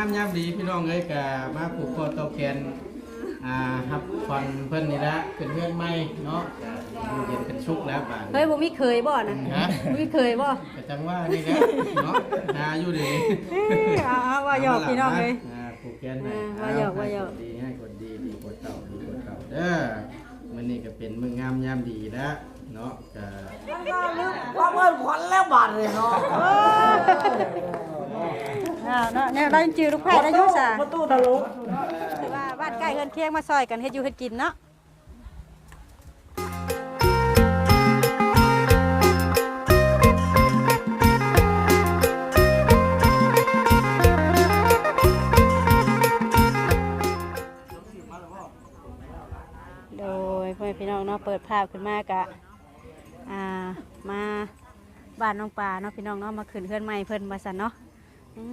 ามยามดีพี่น้องเอ้ยกะมาผูกคอตอแขนอ่าฮับฟันเพิ่นนี่ละเป็นเพื่อนใหม่เนาะอยู่เย็นเป็นชุกแล้วบาดเฮ้ยบ่มีเคยบ่นะฮะบ่มีเคยบ่ก็จังว่านี่แหละเนาะหาอยู่ดีเอ้ยเอาเอาว่าหยอกพี่น้องเลยอ่าผูกแขนให้อ่าว่าหยอกว่าหยอกดีให้คนดีดีกว่าเก่าดีกว่าเก่าเด้อมื้อนี้ก็เป็นมื้องามยามดีแล้วเนาะก็ว่าเมื่อขวัญแล้วบาดเลยเนาะ อ้าวเนาะเนี่ยเรายังจือลูกไผ่ได้อยู่ซะประตูทะลุถือว่าบ้านใกล้เฮือนเคียงมาซอยกันเฮ็ดอยู่เฮ็ดกินเนาะโดยพ่อแม่พี่น้องเนาะเปิดภาพขึ้นมากะอ่ามาบ้านน้องปลาเนาะพี่น้องเนาะมาขึ้นเพื่อนใหม่เพิ่นมาสันเนาะ อื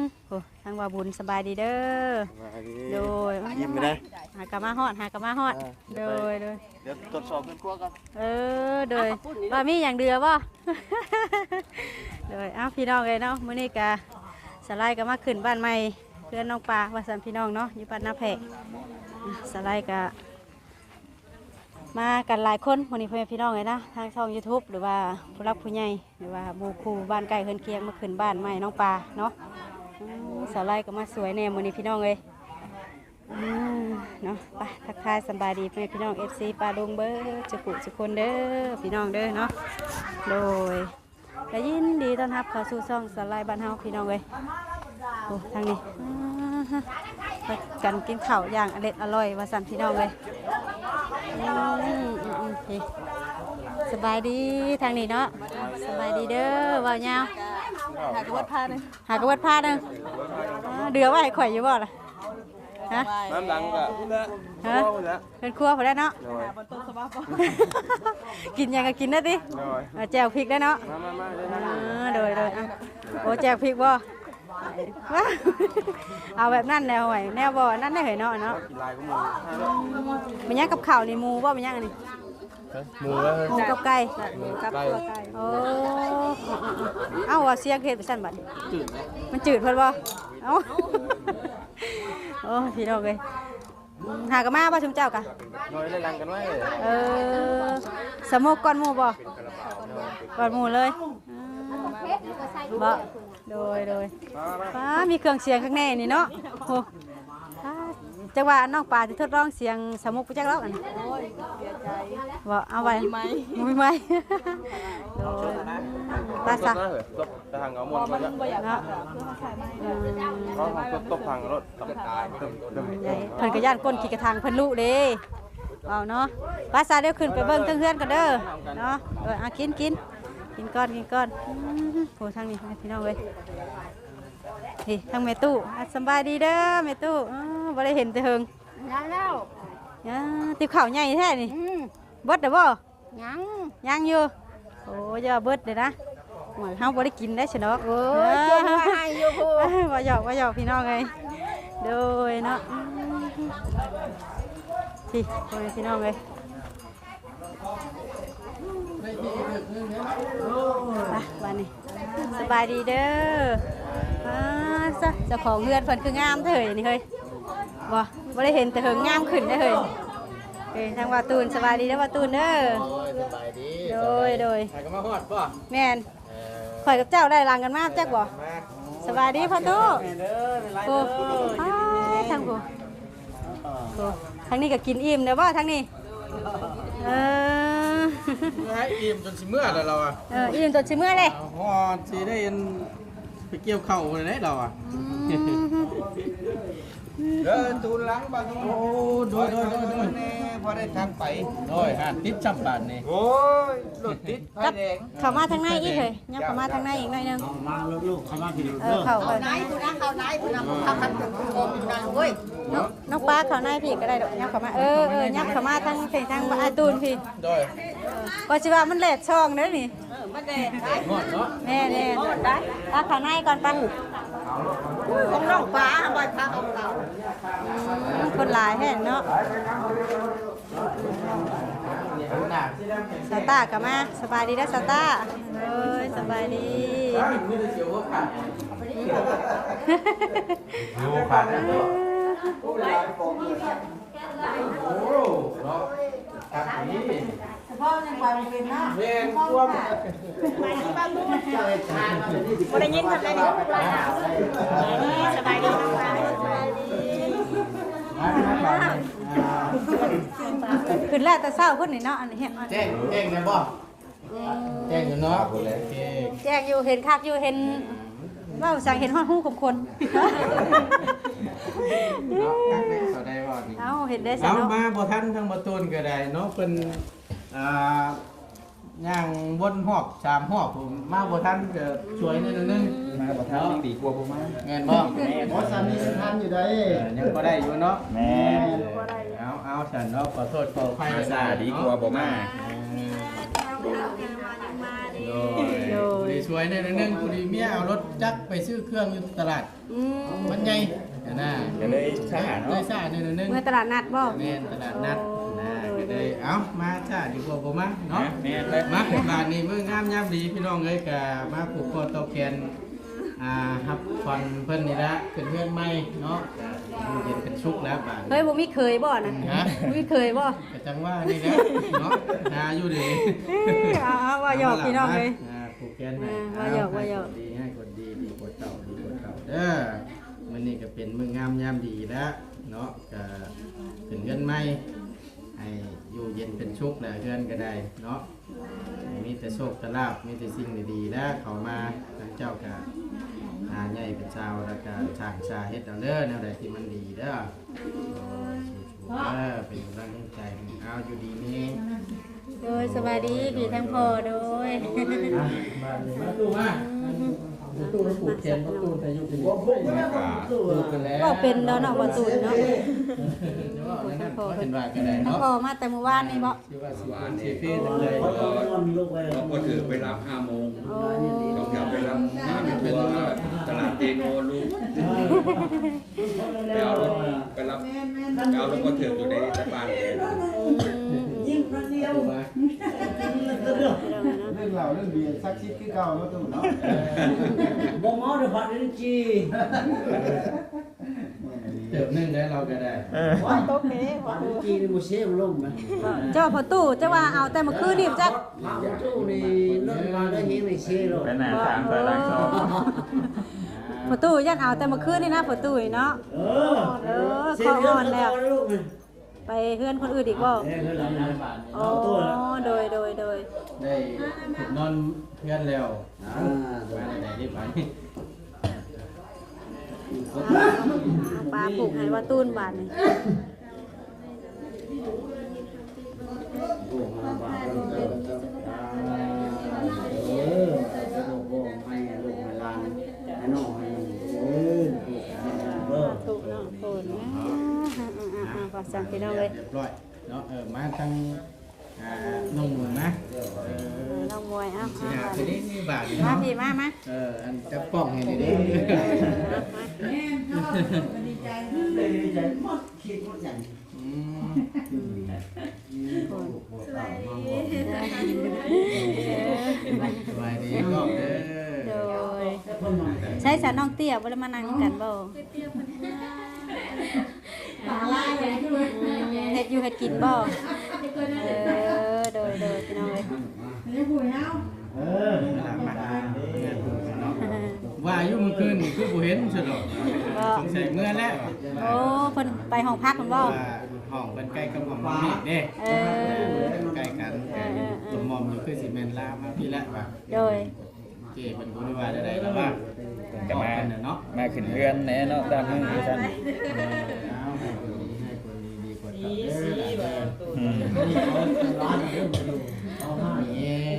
มโอ้ทางว่าบุญสบายดีเด้อโดย ยิ้มไม่ได้หากะมาฮอดหากะมาฮอด โดยโดย เดี๋ยวตรวจสอบเงินกลัวกันเออโดยว่ามีอย่างเดือบ่ โดยเอ้าพี่น้องเลยเนาะมื้อนี้กะสไลด์ก็มาขึ้นบ้านใหม่เพื่อนน้องปลาว่าสันพี่น้องเนาะอยู่บ้านนาแพกอะสไลด์กะ มากันหลายคนวันนี้พ่อแม่พี่น้องเลยนะทางช่อง YouTube หรือว่าผู้รักผู้ใหญ่หรือว่าหมู่คู่บ้านใกล้เฮือนเคียงมาขึ้นบ้านใหม่น้องปลาเนาะอืมสไลด์ก็มาสวยแน่มื้อนี้พี่น้องเลยอืมเนาะไปทักทายสำบายดีพ่อแม่พี่น้อง FC ปลาดงเบอร์จุกุจุกคนเด้อพี่น้องเด้อเนาะโดยก็ยินดีต้อนรับเข้าสู่ช่องสไลด์บ้านเฮาพี่น้องเลยโอ้ทางนี้อ่าไปกันกินข้าวอย่างอร่อยอร่อยว่าสันพี่น้องเลย สบายดีทางนี้เนาะสบายดีเด้อว่าวยาวหากระเบิดผ้าหนึ่งหากระเบิดผ้าหนึ่งอ่าเดือว่าให้ข่อยอยู่บ่ล่ะฮะน้ำดังก็พูดแล้วฮะเป็นครัวพอได้เนาะโดยกินหยังก็กินได้ดิโดยเอาแจวพริกได้เนาะมามามาเลยอ่าโดยโดยอะโอ้แจวพริกบ่ว้า เอาแบบนั้นแนวไหวแนวบ่นั่นได้เหรอเนาะเนาะกินลายก็มือให้แล้วมันยังกับข้าวนี่หมูบ่มันยังอันนี้หมูแล้วหมูกับไก่กับไก่โอ้เอ้าว่าเสียงเฮ็ดไปสั่นบัดนี้มันจืดเพิ่นบ่เอ้าโอ้พี่น้องเอ้ยอืมหากะมาบ่ชุมเจ้ากะโดยได้รังกันไว้เออสมกก่อนหมูบ่ก่อนหมูเลยบ่ โดยโดยป้ามีเครื่องเสียงข้างในนี่เนาะโอ้ป้าจังว่าน้องปลาที่ทดลองเสียงสมุกไปจักรอบอันบ่เอาไว้มีไหมมีไหมโดยป้าซะตบนะเหรอตบทางเอาหมดมันจะเนาะอืมเพราะตบตบทางรถตบตายตึมตึมเพิ่นก็ย่านก้นขี่กระทางเพิ่นลุเด้เอาเนาะป้าซาเดี๋ยวขึ้นไปเบิ่งเพื่อนๆกันเด้อเนาะเอออะกินกิน กินก้อนกินก้อนอื้อโหทางนี้พี่น้องเว้ยนี่ทางแม่ตู้อะสำบายดีเด้อแม่ตู้อ้าวบ่ได้เห็นแต่เฮิงยังแล้วอ่าติบข้าวใหญ่แท้นี่อืมเบิดเด้อบ่ยังยังอยู่โอ้ยอย่าเบิดเด้อนะหมายเฮาบ่ได้กินได้ซะเนาะโอ้ยเจ้าว่าให้อยู่พูเอ้ยบ่หยอกบ่หยอกพี่น้องเอ้ยโดยเนาะอื้อพี่โอ้ยพี่น้องเอ้ย ไปบ้านนี้สบายดีเด้ออาซะเจ้าของเรือนเพิ่นคืองามเถอะนี่เฮ้ยบ่บ่ได้เห็นแต่เหิงงามขึ้นได้อเฮ้ยเอ้ยทางว่าตูนสบายดีเด้อว่าตูนเด้อ โอ้ยสบายดีโดยโดยใครก็มาฮอดป่ะแม่นเออข่อยกับเจ้าได้รังกันมากจักบ่มาสบายดีพ่อตู้เด้อเป็นไรโอ้อ้ายทางผู้ โอ้ทางนี้ก็กินอิ่มเด้อบ่ทางนี้ เออ ให้อิ่มจนสิเมื่อแล้วเราอะเอออิ่มจนสิเมื่อเลยเอาฮอดสิได้เห็นไปเกี่ยวเข่าเลยได้เราอะเดินตูนหลังบ้านโอ้โดยโดยโดยโดยแน่พอได้ทางไป โดยฮะติดจำบานนี่โอ้ยรถติดไฟแดงเข้ามาทางในอีกเลยยังเข้ามาทางในอีกหน่อยหนึงมาลูกๆเข้ามาพี่เออเข้าไปไหนคุณนะเขาไหนคุณนะเขาคันถึงโกงอยู่นั่นเว้ยน้องน้องปลาเข้าในพี่ก็ได้ดอกยับเข้ามาเออเออยับเข้ามาทางเพลงทางบ้านอาตูนพี่โดย ว่าสิว่ามันแหลดช่องเด้อนี่มันเด็ดได้งอดเนาะแน่แน่ปลาเข้าในก่อนปังของน้องฟ้าบ่อยพาเขาเขาคนหลายแห่งเนาะสตาร์ก็มาสบายดีนะสตาร์เอ้ยสบายดีไม่ได้เสียวหัวขาดดูผ่านแล้วเนาะโอ้เนาะ ครับนี่พ่อยังความเป็นนะแม่นควบบ่ได้ยินทำได้ดีสบายดีน้องปลาสบายดีมามามาอ่าขึ้นแล้วแต่เช้าพุ่นนี่เนาะอันนี้เฮ็ดมาแจ้งแจ้งได้บ่แจ้งอยู่เนาะโอเคแจ้งอยู่เห็นคักอยู่เห็นเว่าสั่งเห็นฮอดฮู้ของคนเนาะคักได้เขาได้บ่นี่เอ้าเห็นได้ซะเอาเนาะมาบ่ทันทั้งบ่ตูนก็ได้เนาะเพิ่น อ่าย่างวนหอบสามหอบผมมาบ่ทันก็ช่วยนิดนึงมาบ่ทันยังดีกว่าบ่มาแม่นบ่เพราะสามีทันอยู่ได้เออยังบ่ได้อยู่เนาะแม่เอาเอาฉันเนาะขอโทษขออภัยภาษาดีกว่าบ่มาโดยดีช่วยนิดนึงผู้ดีเมียเอารถจักรไปซื้อเครื่องอยู่ตลาดอืมมันใหญ่น่ะก็เลยช้าได้เนาะซ่านิดนึงเมื่อตลาดนัดบ่แม่นตลาดนัด นะก็ได้เอามาจ้าดีกว่าบ่มาเนาะแม่เลยมาบานนี้มื้องามยามดีพี่น้องเอ้ยก็มาผูกคอตอแกนอ่าฮับฟันเพิ่นนี่ละเป็นเพื่อนใหม่เนาะอยู่เย็นเป็นชุกแล้วบาดเฮ้ยบ่มีเคยบ่นะฮะบ่มีเคยบ่ก็จังว่านี่แหละเนาะนาอยู่ดีเอ้ยเอาเอาว่าหยอกพี่น้องเลยอ่าผูกแกนให้อ่าว่าหยอกว่าหยอกดีให้คนดีดีกว่าเก่าดีกว่าเก่าเด้อมื้อนี้ก็เป็นมื้องามยามดีแล้วเนาะก็เป็นเงินใหม่ ให้อยู่เย็นเป็นชุกแหละเพื่อนก็ได้เนาะมีแต่โชคแต่ลาบมีแต่สิ่งดีๆแล้วเขามาทางเจ้าก็หาใหญ่เป็นชาวแล้วก็ช่างชาเฮ็ดเอาเด้อแนวใดที่มันดีเด้อโอ้ยสู้ๆเด้อเป็นกำลังใจเอาอยู่ดีนี่โดยสบายดีพี่ทั้งพ่อโดยอะมาเลยมา ตู้มาตู้แล้วปลูกเทียนมาตู้แต่อยู่เป็นปลูกกันแล้วก็เป็นแล้วเนาะบ่ตูนเนาะเดี๋ยวว่าแล้วนั่นก็เป็นว่ากันได้ทั้งเนาะพ่อมาแต่เมื่อวานนี่บ่ชื่อว่าสิบวันสิปีจังเลยลูกไปเราก็ถือไปรับห้าโมงโอ้ต้องกลับไปรับงานตัวตลาดเตโนลูกไปเอารถไปรับไปเอารถก็ถืออยู่ในสะพานเลย ยิ่งคนเดียวตู้มาเรื่องเราเรื่องเบียร์ซักซิดคือเก่าเนาะตู่เนาะบ่เมาเดี๋ยวผัดลิ้นจีเติบหนึงได้เราก็ได้ว่าโต๊ะเป๊ะผัดลิ้นจีนี่บ่เสียมลงมั้ยเจ้าพ่อตู้เจ้าว่าเอาแต่เมื่อคืนนี่จักผัดตู้นี่เลิกมาได้เฮงนี่เสียลงเป็นหน้าสามไปหลังสองพ่อตู้ยันเอาแต่เมื่อคืนนี่นะพ่อตู้เนาะเออเออเสีขยอเรื่อ่องอนแล้แล้ววลูกมัน ไปเฮือนคนอื่นอีกบ่เอ้ยเฮ้ยหลังนะอ๋อเอาตัวละโดยโดยโดยได้นอนเพื่อนแล้วอ่ามาไหนได้ไปเอาปลาปลูกให้ว่าตูนบาดนี่โอ้มาบ้าลูกเออเออลูกบ่ให้ลูกให้หลานให้น้องให้เออลูกให้หลานเด้อ ถูกเนาะโคนนะ อ่าๆๆๆฝากสั่งพี่น้องเลยเรียบร้อยเนาะเออมาทางอ่าน้องหมือนะเอเอออน้องมวยเอ้าสิเอาหาบาดทีนี่นี้นี่บาทมาเนาะพี่มามาเอออันจะป้องให้ดีเด้อดีใจหมดคิดหมดอย่างอืมสบายดีก็เด้โดอยใช้สารน้องเตี้ยบ่ได้มานั่งกันบ่เฮ็ดอยู่เฮ็ดกินบ่เออโดยโดยพี่น้องเลยเออมามาว่าอายุเมื่อคืนนี่คือบ่เห็นซะดอกสงสัยเมื่อแล้วโอ้เพิ่นไปห้องพักเพิ่นบ่ว่าห้องเป็นใกล้กับห้องน้องนี่เด้เออใกล้กันตัวมอมอยู่คือสิแม่นลามาพี่ละว่าโดยเจเป็นคนว่าได้แล้วว่าจะมาเนาะมาขึ้นเรือนแน่เนาะตามมือท่านเอาให้คนดีให้คน ดีดีกว่าเก่าเด้อเด้ออืมร้านเริ่มอยู่เอามาเอง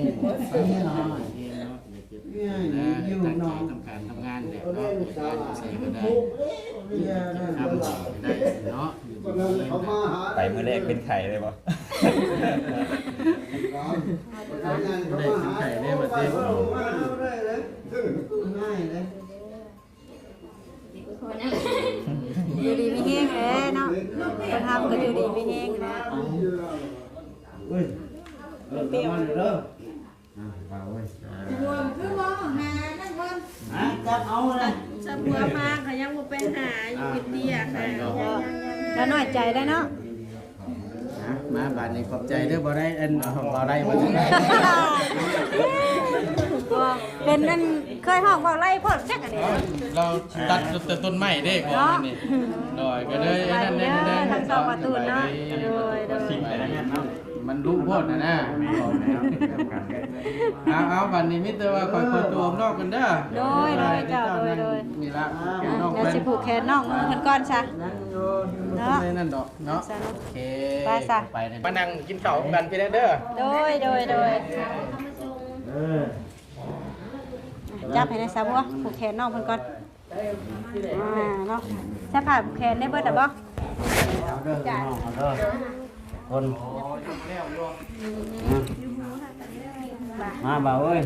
เองเนาะเองเนาะอย่าเก็บนะตั้งใจทำการทำงานเนี่ยเนาะการใส่ก็ได้ทำได้เนาะอยู่ดีๆนะไปมือแรกเป็นไข่เลยบ่ได้สิไข่ได้บัดนี้ง่ายเลยอยู่ คนทำก็อยู่ดีมีแห้งนะเฮ้ยเออประมาณนี้เด้ออ่าว่าเว้ยคือว่าหานั่งวันฮะจับเอาเลยวบัวมากเขายังบ่ไปหาอยู่กินเตี้ยค่ะแล้วน้อยใจได้เนาะนะมาบาดนี้ขอบใจเด้อบ่ได้อันของบ่ได้บ่ได้ เป็นนั่นเคยห้องบอกไล่พ่อจักอันนี้เราตัดแต่ต้นไม้เด้ก่อนนี่ดอยก็เลยอันนั้นนั่นนั่นทั้งสองประตูเนาะโดยโดยมันรู้โพดนะนะเอาเอาบัดนี้มิแต่ว่าคอยคอยตัวออกนอกกันเด้อโดยโดยเจ้าโดยโดยนี่ละอะนอกเดี๋ยวเป็นสิผูกแขนน้องมือเพิ่นก่อนซะเนาะนั่นดอกเนาะซะเนาะโอเคไปซะไปมานั่งกินข้าวกันพี่เด้อโดยโดยโดยเออ จับให้ได้ซะบ่ผูกแขนน้องเพิ่นก่อนอ่าเนาะใช้ผ้าผูกแขนได้เบิดอะบ่เอาเด้อน้องเอาเด้อคนมาบ่าวเอ้ย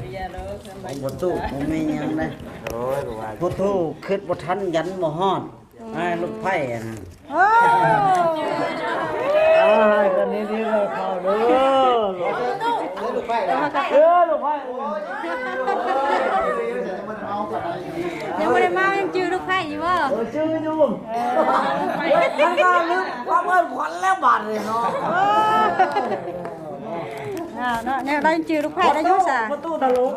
บ่ตู้บ่มีหยังได้โอ้ยบ่ตู้คิดบ่ทันยันบ่ฮอดไอ้ลูกไผ่อะนะโอ้อ้ายกันนี้นี่เลยเข้าเด้อลูกไผ่เออลูกไผ่ ยังบ่ได้มายังจื้อลูกไผ่อยู่บ่เออชื่ออยู่มันก็ลืมความเอิ้นขวัญแล้วบาดเลยเนาะอ้าวเนาะเนี่ยเรายังจื้อลูกไผ่ได้อยู่ซะประตูตลก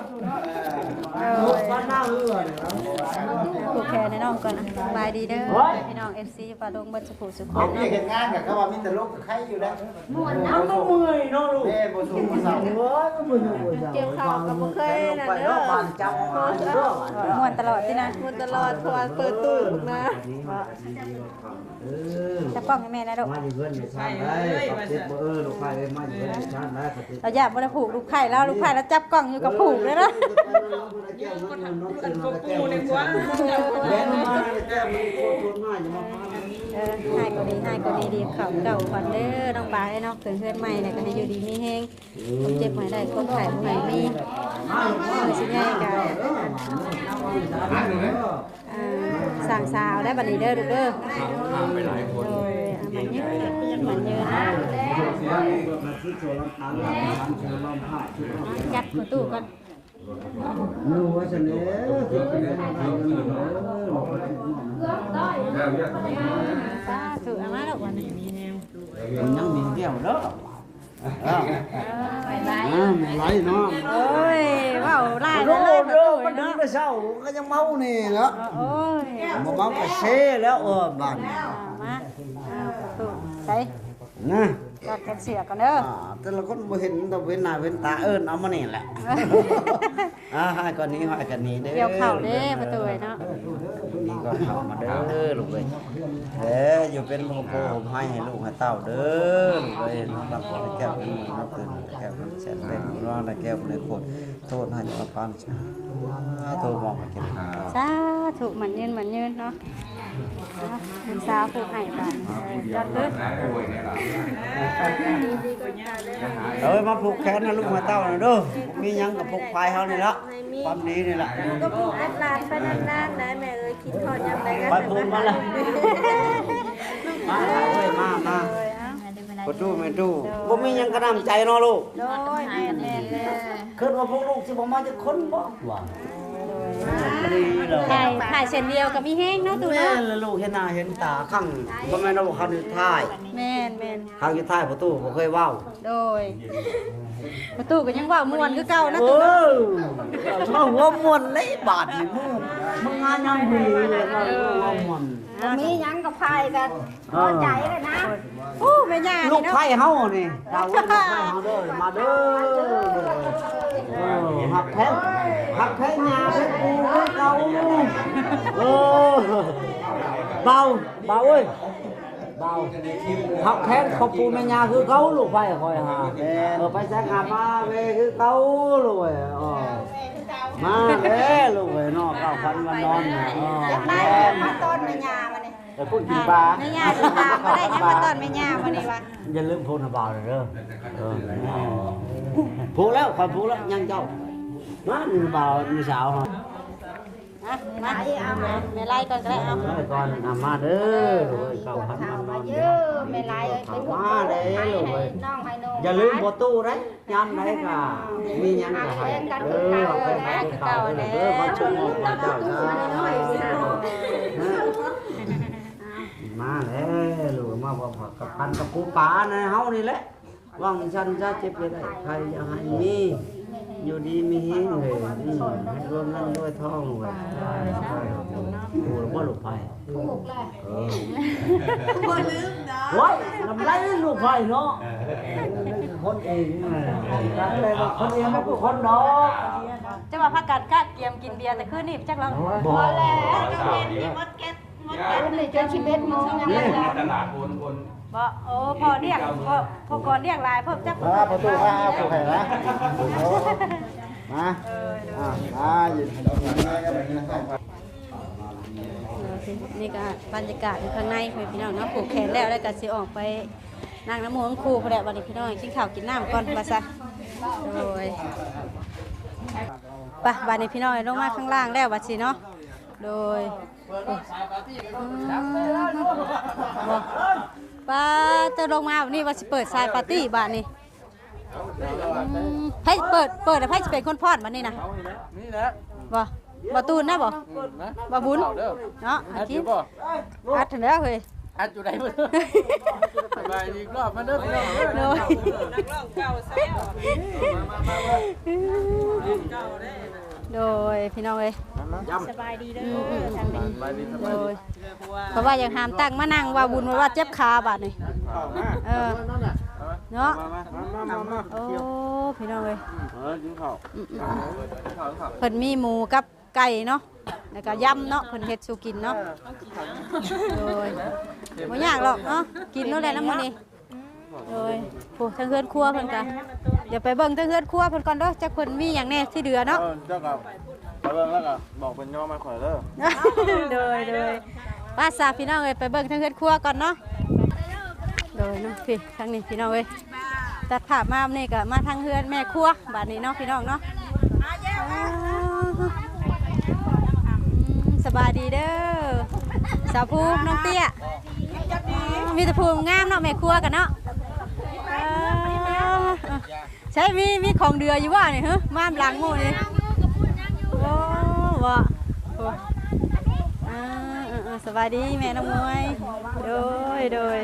บ้านหน้าเฮือเนี่ยผูกแขนให้น้องก่อนนะสบายดีเด้อพี่น้อง FC ปลาดงเบิดสุขุสุขเอาเฮ็ดงานกับเขาว่ามีแต่ลกใครอยู่แล้วม่วนเอาก็เมื่อยเนาะลูกแม่บ่สูงบ่เศร้าเว้ยก็บ่อยู่บ่เศร้าเกี่ยวข้าวก็บ่เคยนั่นเด้อบ้านจำมาอยู่เด้อม่วนตลอดตินะม่วนตลอดเพราะว่าเปิดตู้นะเออจะป้องให้แม่นะลูกมาอยู่เพื่อนในชาติได้ขับติดบ่เออลูกไผ่เอ้ยมาอยู่เพื่อนในชาติได้ขับติดเราอยากบ่ได้ผูกลูกไข่แล้วลูกไข่แล้วจับกล้องอยู่กับผูกเลยนะกันกูในกว่าแม่มาแก้มีโคตรมาอย่ามาพาเออให้ก็ดีให้ก็ดีดีเขาเก่าก่อนเด้อน้องปลาให้น้องเพื่อนเพื่อนใหม่เนี่ยก็ให้อยู่ดีมีแฮงคนเจ็บหายได้คนไข้บ่ให้มีเออสิง่ายกันอ่าสั่งสาวได้บัดนี้เด้อลูกเด้อข้ามไปหลายคนโดยอะมันยืนมันยืนนะยัดประตูก่อน นูว่าฉันเนี่ยคือเป็นอะไรกันเนาะแล้วเนี่ยสาธุอามาลูกวันนี้มันยังมีแก้วเด้ออ่าไปไล่อ่าไม่ไรเนาะโอ้ยว้าวไล่โอ้เลยประเด้อตูมันดีเนาะแต่เช้าก็ยังเมานี่เนาะโอ้ยมาเมาก็เซ่แล้วเออบ้านอ่ามาอ่าประตูใส่นะ กอดกันเสียกันเด้ออ่าแต่ละคนบ่เห็นแต่เว้นหน้าเว้นตาเอิ้นเอามานี่แหละ อ่าให้ก่อนนี้ให้ก่อนนี้เด้อเกี่ยวเข่าเด้ประตูเนาะ นี่ก็เข้ามาเด้อลูกเอ้ยเด้อ อยู่เป็นพ่อพ่อผมให้ให้ลูกให้เต้าเด้อลูกเอ้ยรับแก้วนหมู่นับเป็นแก้วเป็นแสนเป็นร้อนแก้วเป็นโคตรโทษให้มาปานชาโทษมองมาเก็บหาสาธุมันยืนมันยืนเนาะเอาเป็นสาวผู้ให้บ้านจัดเลยเอ้ยมาผูกแขนนะลูกมาเต้านะเด้อมียังกับผูกพายเฮานี่ละความดีนี่ละก็ผูกแอดลานไปนานๆนะแม่เอ้ยคิดทอดยามใดกันไปพูดมาละมาเอ้ยมามาเลยเอ้าประตูไม่ตู้บ่มีหยังกระนำใจเนาะลูกโดยแม่นแม่นเลยคิดว่าพวกลูกสิบ่มาจะคนบ่ว่าดีแล้ว ถ่ายถ่ายเส้นเดียวกับมีแห้งเนาะตูแม่เนาะนแล้วลูกเห็นหน้าเห็นตาข้างบ่แม่นว่าคันท้ายแม่นแม่นข้างอยู่ท้ายประตูบ่เคยเว้าโดยประตูก็ยังว่าม่วนคือเก่านะเอตูเนาะอชอบหัวม่วนเลยบาดนี่มึงมึงงานยังดีเลยนะหัวม่วนมีหยังกับพายกันพอใจเลยนะโอ้แม่ย่าลูนี่กเนาะไผ่เฮานี่ดาวลูกไผ่เฮาเด้อมาเด้อเออ หักแท้หักแท้ยาเพชรปูเพชรเก่าเออเบาเบาเอ้ยเบาหักแท้ขอบปูแม่ยาคือเขาลูกไผ่คอยหาเออไปแซงหามาเวคือเขาลูกเอ้ยอ๋อมาเด้ลูกเอ้ยเนาะเก้าพันวันนอนเนี่ยอ๋อได้มาต้นแม่ย่ามานี่แต่พูดกินปลาแม่ย่าสิตามมาได้ยังมาต้นแม่ย่ามานี่วะอย่าลืมพูดนะบ่าวเลยเด้อ เออพูดแล้วคอยพูดแล้วยังเจ้ามาหนึ่งบ่าวหนึ่งสาวฮะอะมาแม่ไล่ก่อนก็ได้เอาได้ก่อนเอามาเด้อลูกเอ้ยเก่าพันมันนอนเยอะแม่ลายเอ้ยไปหัวมาเด้อลูกเอ้ยน้องให้น้องอย่าลืมประตูได้ยามไหนก็มีหยังก็ให้เด้อเอาไปให้เก่าเด้อเขาชมพระเจ้าจ้ามาแล้วลูกมาบอกกับพันกับปูป๋าในเฮานี่แหละ ว่างฉันจะเจ็บไปได้ใครจะให้มีอยู่ดีมีเฮงเลยอืมให้รวมนั่นด้วยท้องเลยใช่ปูบ่ลูกไผ่ถูกเลยเออบ่ลืมเนาะว้ายทำไรลูกไผ่เนาะคนเองนี่แหละคนเองไม่ผู้คนเนาะจะมาพักกันกะเกียมกินเบียร์แต่คืนนี้จักเราบ่แล้วก็เห็นมีมดเก็ต มดเก็ตเลยจนชีวิตมึงยังนี่ไงตลาดคนคนบ่โอ้พอเรียกพอพอก่อนเรียกหลายเพิ่มจักมาประตูมาผู้ไผ่ละมาอ่ามาอยู่นี่ก็บรรยากาศอยู่ข้างในพี่น้องเนาะผูกแขนแล้วแล้วก็สิออกไปนั่งน้ำมนต์ครูพอแหละวันนี้พี่น้องกินข้าวกินน้ำก่อนมาซะโดยไปบัดนี้พี่น้องลงมาข้างล่างแล้วบัดสิเนาะโดยอืมบ่ ป้าจะลงมาวันนี้ว่าสิเปิดสายปาร์ตี้บ้านนี้อืมให้เปิดเปิดแล้วให้สิเป็นคนพอดบัดนี้นะนี่แหละบ่บ่ตูนนะบ่บ่บุญเนาะอากินอัดถึงแล้วเฮ้ยอัดอยู่ไหนบ่สบายดีรอบมาเด้อพี่น้องโดยโดยพี่น้องเอ้ย สบายดีเด้อืมออืมทางนี้สบายดีสโดบายดียเพราะว่ายังหามตั้งมานั่งว่าบุญว่าเจ็บขาบาดนี่เออเนาะมามามามาโอ้พี่น้องเอ้ยเออกินข้าวอืมอืมข้าวข้าวเพิ่นมีหมูกับไก่เนาะแล้วก็ยำเนาะเพิ่นเฮ็ดสู่กินเนาะโดยบ่ยากหรอกเนาะกินเนาะแหละน้ำมันนี่โดยโอ้ทั้งเฮือนครัวเพิ่นก็เดี๋ยวไปเบิ่งทั้งเฮือนครัวเพิ่นก่อนเด้อจักเพิ่นมีหยังแน่ที่เดือเนาะเออเจ้ากับ ไปเบิ่งแล้วก็บอกเป็นย่อมาข่อยเด้อโดยโดยป้าสาพี่น้องเอ้ยไปเบิ่งทั้งเฮือนครัวก่อนเนาะโดยเนาะพี่ทางนี้พี่น้องเอ้ยตัดภาพมานี่ก็มาทางเฮือนแม่ครัวบัดนี้เนาะพี่น้องเนาะสบายดีเด้อสาวภูน้องเตี้ยมีแต่ภูงามเนาะแม่ครัวกันเนาะใช่มีมีของเดืออยู่ว่าเนี่ยฮะม่ามหลังมู่นี่ ว่ะโอ้อ่าเออเออสวัสดีแม่น้องมวยโดยโดย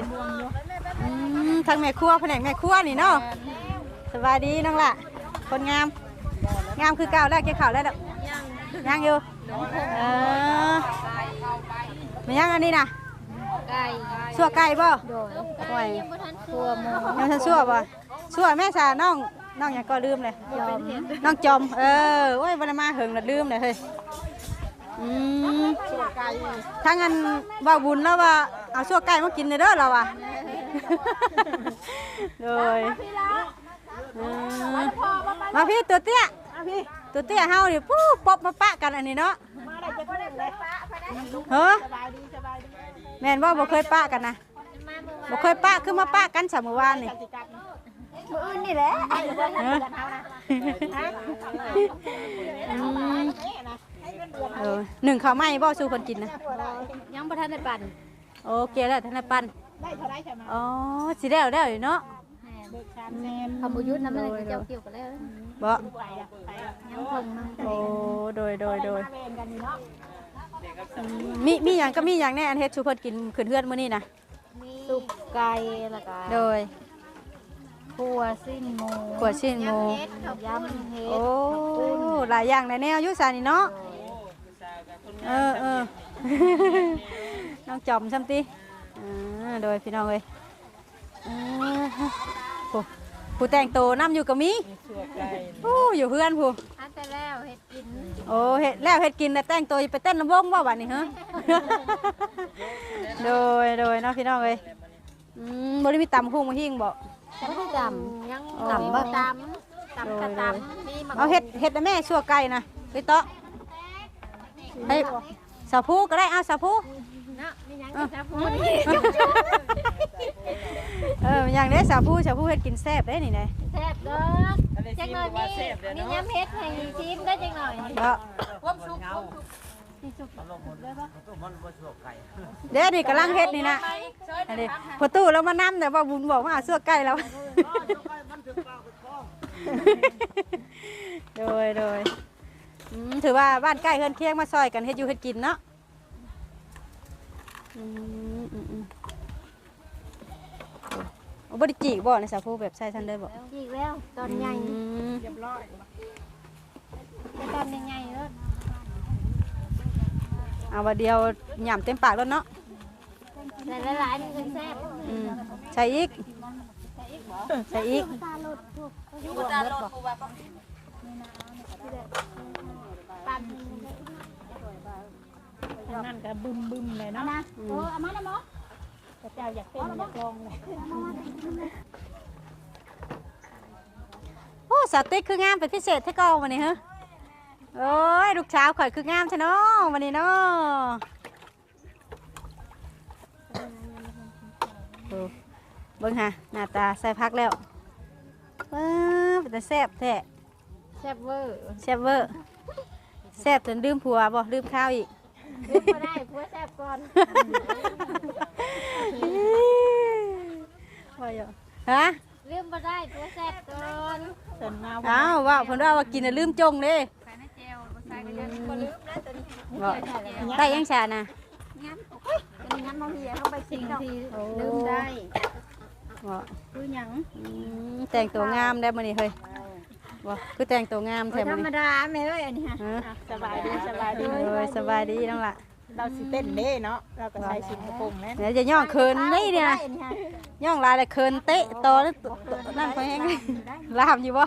อืมทางแม่ครัวแผนกแม่ครัวนี่เนาะสวัสดีน้องละคนงาม งามคือเก่าแล้วเกี่ยวข่าวแล้วเด้อยังอยู่เออไม่ยังอันนี้นะไก่ชั่วไก่บ่โดยโอ้ยตัวหมูยังทันชั่วบ่ชั่วแม่สาน้อง น้องหยังก็ลืมเลยยอมน้องจอมเออโอ้ยวันมาเหิงแล้วลืมเลยเฮ้ยอืมถ้างั้นว่าบุญแล้วว่าเอาชั่วไก่มากินเลยเด้อเราอะโดยอืมมาพี่ตัวเตี้ยตัวเตี้ยเฮาดิปุ๊บป๊อบมาปะกันอันนี้เนาะเฮ้อแม่นว่าบ่เคยปะกันนะบ่เคยปะคือมาปะกันสามเมื่อวานนี่ มืออื่นนี่แหละเอออืมเออหนึ่งข้าวไหม้บ่สู้คนกินนะยังบ่ทันได้ปั่นโอเคแล้วท่านนายปันได้เท่าไรใช่ไหมอ๋อสิได้แล้วอยู่เนาะเบิกชามแซมคำบุยุทธ์น้ำมันเจ้าเกี่ยวกันแล้วบ่ยังคงน้ำโอ้โดยโดยโดยเวนกันนี่เนาะอืมมีมีหยังก็มีหยังแน่อันเฮ็ดชูเพิ่นกินขึ้นเฮือนมื้อนี้นะสุกไก่แล้วก็โดย ขัวซิ่งหมูขวดชิ้นหมูยำเห็ดโอ้หลายอย่างในแนวอยู่ซานี่เนาะเออเออ น้องจอมซ้ำติอ่าโดยพี่น้องเอ้ยอ่าผู้ผู้แต่งโตวน้ำอยู่กับมีผู้อยู่เพื่อนผู้ อันแต่แล้วเห็ดกินโอ้เฮ็ดแล้วเฮ็ดกินแล้วแต่งตัวไปเต้นลำวงบ่บัดนี้ฮะ โดยโดยเนาะพี่น้องเอ้ยอืมบ่ได้มีตำหุ้งมาหิ้งบ่ จำจำยังอ๋อตำบ่ ตำตำกระตำมีมะเอาเฮ็ดเฮ็ดให้แม่ชั่วไก่นะไปเตาะให้สาวผู้ก็ได้เอาสาวผู้เนาะมียังจะพูดเอออย่างนี้สาวผู้สาวผู้เฮ็ดกินแซ่บได้นี่ไงแซ่บเด้อจังหน่อยมีมียำเห็ดให้ชิมได้จังหน่อยบ่มันบ่ส วกไก่เด้นี่กำลังเฮ็ดนี่นะอันนี้พอตู้แล้วมานํแต่ว่าบุญบอกว่าหาเสื้อใกล้แล้วโดยโดยอืมถือว่าบ้านใกล้เฮือนเคียงมาซอยกันเฮ็ดอยู่เฮ็ดกินเนาะอืมอืมอืมโอ้บ่ได้จีกบ่ในสาคูแบบใส่ทันได้บ่อีกแล้วตอนใหญ่อืมตอนใหญ่ๆแล้ว เอาว่าเดียวหย่ำเต็มปากแล้วเนาะแต่หลายๆมันก็แซ่บอืมใส่อีกใส่อีกตาหลุดพวกอยู่ตาหลุดกูว่าปั่นนั่นก็บึมบึมเลยเนาะนะโอ้เอามานะหมอพระเจ้าอยากเต้นอยากลองเลยโอ้สติ๊กคืองามเป็นพิเศษให้กองวันนี้ฮะ โอ้ยลูกเช้าวข่อยคืองามใช่เนาะวันนี้เนาะโอ้เบิ่งฮะหน้าตาใส่พักแล้วเออเป็นแต่แซ่บแท้แซ่บเวอร์แซ่บเวอร์แซ่บจนลืมผัวบ่ลืมข้าวอีกลืมบ่ได้ผัวแซ่บก่อนว่าอยู่ฮะลืมบ่ได้ผัวแซ่บก่อนเดินมาอ้าวว่าเพิ่นว่าว่ากินน่ะลืมจงเด้ บ่ได้ยังชานะเป็นงั้นมาเฮียเข้าไปสิ่งที่ลืมได้บ่คือหยังอืมแต่งตัวงามได้มื้อนี้เฮ้ยบ่คือแต่งตัวงามแท้ธรมื้อรมนี้ดาแม่เอ้ยอันนี้ฮะฮะสบายดีสบายดีโอ้ยสบายดีน้องล่ะเราสิเต้นเด้เนาะเราก็ใส่สินกระโปรงนั่นเดี๋ยวจะย่องเคินนี่เนี่ยนะอันนี้ฮะย่องลายเลยเคินเตะตอนั่นตตนั่นไปแห้งลามอยู่บ่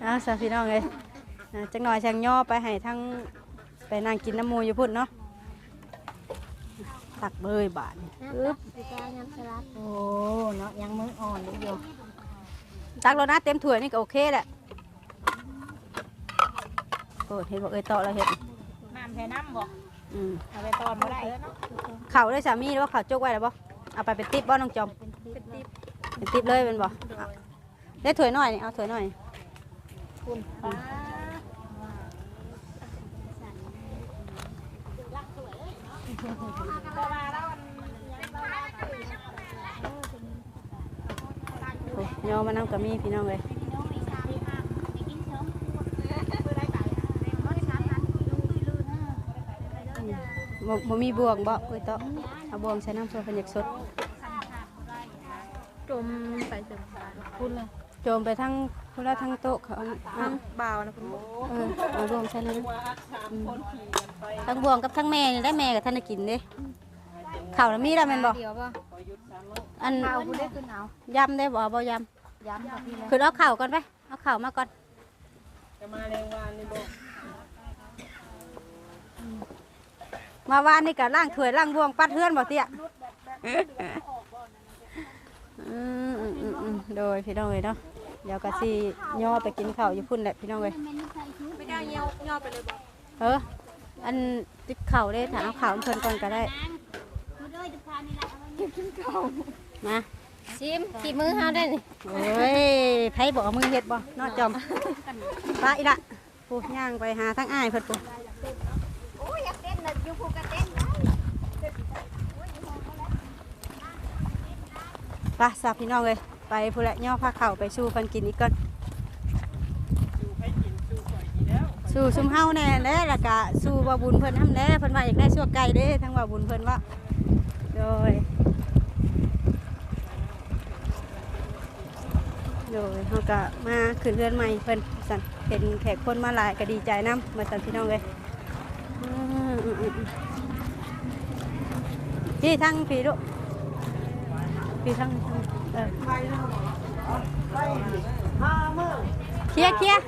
เอาสาพี่น้องเลย อ่าจังหน่อยช่างย่อไปให้ทั้งไปนั่งกินน้ำมูอยู่พุ่นเนาะตักเบยบาทนี่อึ๊บสิการยำสลัดโอ้เนาะยังมืออ่อนอยู่อยู่ตักแล้วนะเต็มถ้วยนี่ก็โอเคแหละโอ้เห็นบอกเอ้ยต่อแล้วเห็นน้ำแพ้น้ำบ่อืมเอาไปตอนบ่ได้แล้วเนาะเข่าได้สามีหรือว่าเข่าจกไว้แล้วบ่เอาไปเป็นติ๊บบ่น้องจอมเป็นติ๊บเลยเป็นบ่เอาได้ถ้วยหน่อยนี่เอาถ้วยหน่อยคุณป้า โอ้ยยอมานั่งกับมีพี่น้องเลยบ่บ่มีบวงบ่เอ้ยต่อเอาบวงใส่น้ำเพื่อเป็นอยากสดจมไปถึงคุณเลยโจมไปทั้งพุ่นละทั้งโต๊ะเขาทั้งบ่าวนะคุณเออเอาบวงใส่น้ำอืม ทั้งบวงกับทั้งแม่นี่ได้แม่กับท่านได้กินเด้ข้าวน่ะมีแล้วแม่นบ่เดี๋ยวป่ะอันเอาคุณได้ขึ้นเอายำได้บ่บ่ยย้ำกับพี่เลยำคือเอาข้าวก่อนไปเอาข้าวมาก่อนจะมาแรงวานนี่บ่มาวานนี่ก็ล้างถ้วยล้างบวงปัดเฮือนบ่เตี้ยอืมอืมอืมอืมโดยพี่น้องเลยเนาะเดี๋ยวก็สิย่อไปกินข้าวอยู่พุ่นแหละพี่น้องเลยไม่ได้เงี้ยวเงี้ยวไปเลยบ่เออ อันติดข้าวได้ถ้าเอาข้าวเพิ่นก่อนก็ได้มาชิมขีมือเฮาได้นี่โอ้ยไผบอกเอามือเฮ็ดบ่เนอจอมไปอีละปูย่างไปหาทั้งอ้ายเพิ่นปูโอ้ยอยากเต้นน่ะอยู่ภูกระเต้นได้ไปสาพี่น้องเลยไปพูนละย่อผ้าเข่าวไปสู้เพิ่นกินอีกก่อน สู้ซุมเฮาแน่แน่แล้วก็สู้บ่าบุญเพิ่นทำแน่เพิ่นว่าอยากได้ชั่วไก่เด้ทั้งว่าบุญเพิ่นว่าโดยโดยเฮาก็มาขึ้นเรือนใหม่เพิ่นสั่นเห็นแขกคนมาหลายก็ดีใจนำมาสั่นพี่น้องเลยพี่ทั้งพี่ลูกพี่ทั้งเออเคลียร์เคลียร์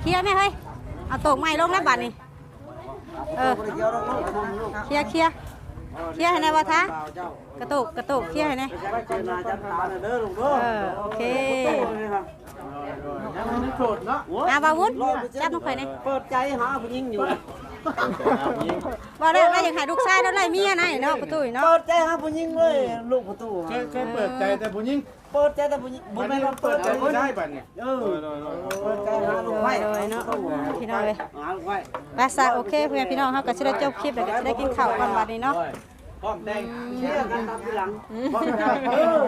เคลียร์ไหมเฮ้ย เอาตกไม้ลงแล้วบัดนี่เออบ่ได้เกี่ยวดอกลูกทำลูกเคลียร์เคลียร์เคลียร์ให้แน่บ่ทะบ่าวเจ้ากระตุกกระตุกเคลียร์ให้แน่ไปเจอหน้าจันตาเด้อลูกเด้อเออโอเคยังไม่ได้โสดเนาะอาบาวุธจับน้องข่อยนี่เปิดใจหาผู้หญิงอยู่บ่ได้ว่าอยากให้ลูกชายแล้วไล่เมียนะเนาะประตูเนาะเปิดใจหาผู้หญิงเลยลูกประตูเคยเคยเปิดใจแต่ผู้หญิง เปิดใจแต่บุญบุญไม่ต้องเปิดใจได้บัดเนี่ยเออเปิดใจหาลูกไว้โดยเนาะพี่น้องเลยหาลูกไว้ภาษาโอเคเพื่อนพี่น้องเขาก็จะได้จบคลิปแล้วก็จะได้กินข้าวกันวันนี้เนาะพร้อมแต่งเชื่อกันตามทีหลังเออ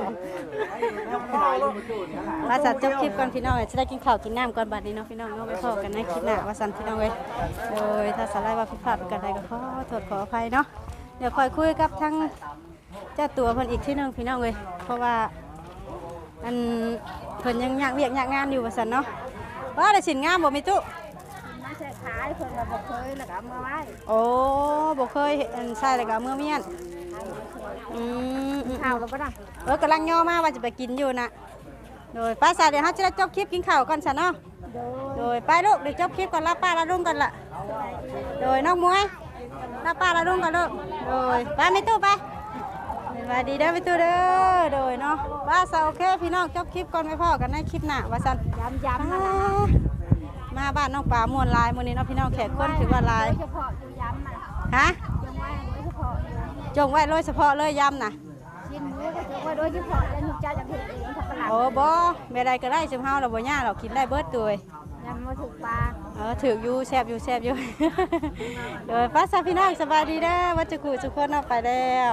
ภาษาจบคลิปก่อนพี่น้องจะได้กินข้าวกินน้ำก่อนบัดนี้เนาะพี่น้องเนาะไปพอกันในคลิปหน้าว่าสันพี่น้องเลยโดยถ้าสาระว่าผิดพลาดกันใดก็ขอโทษขออภัยเนาะเดี๋ยวคอยคุยกับทั้งเจ้าตัวเพิ่นอีกที่หนึงพี่น้องเลยเพราะว่า อันเพิ่นยังอยากเรียกอยากงานอยู่ว่าสันเนาะว่าได้สินงามบ่มีตุมาใส่ขายเพิ่นก็บ่เคยแล้วก็เอามาไว้โอ้บ่เคยเห็นใช่เลยกับเมื่อเมียนอืมอืมข้าวแล้วบ่ได้เออกำลังย่อมาว่าจะไปกินอยู่นะโดยป้าสาวเดี๋ยวเขาจะได้จบคลิปกินข้าวก่อนซะเนาะโดยโดยไปลูกเดี๋ยวจบคลิปก่อนลาป้าลาลุงก่อนละโดยน้องมวยลาป้าลาลุงก่อนลูกโดยไปไม่ตู้ไป สวัสดีเด้อไม่ตู้เด้อโดยเนาะป้าสาวโอเคพี่น้องจบคลิปก่อนไปพ่อกันในคลิปหน้าว่าสันย้ำย้ำป้ามาละมาบ้านน้องปลามวนลายมื้อนี้เนาะพี่น้องแขกคนถือว่าลายเฉพาะอยู่ย้ำมันฮะยังไว้โดยเฉพาะอยู่จงไว้โดยเฉพาะเลยย้ำนะชิ้นมือก็ถือว่าโดยเฉพาะแล้วหนูเจ้าจะเฮ็ดเองทักหลังโอ้บ่เม่ได้ก็ได้ชิมเฮาเราบ่ย่าเรากินได้เบิดตัวเองย้ำมาถูกปลาเออถืออยู่แซ่บอยู่แซ่บอยู่เดี๋ยวป้าซาพี่น้องสบายดีเด้อวัดจุกุทุกคนเอาไปแล้ว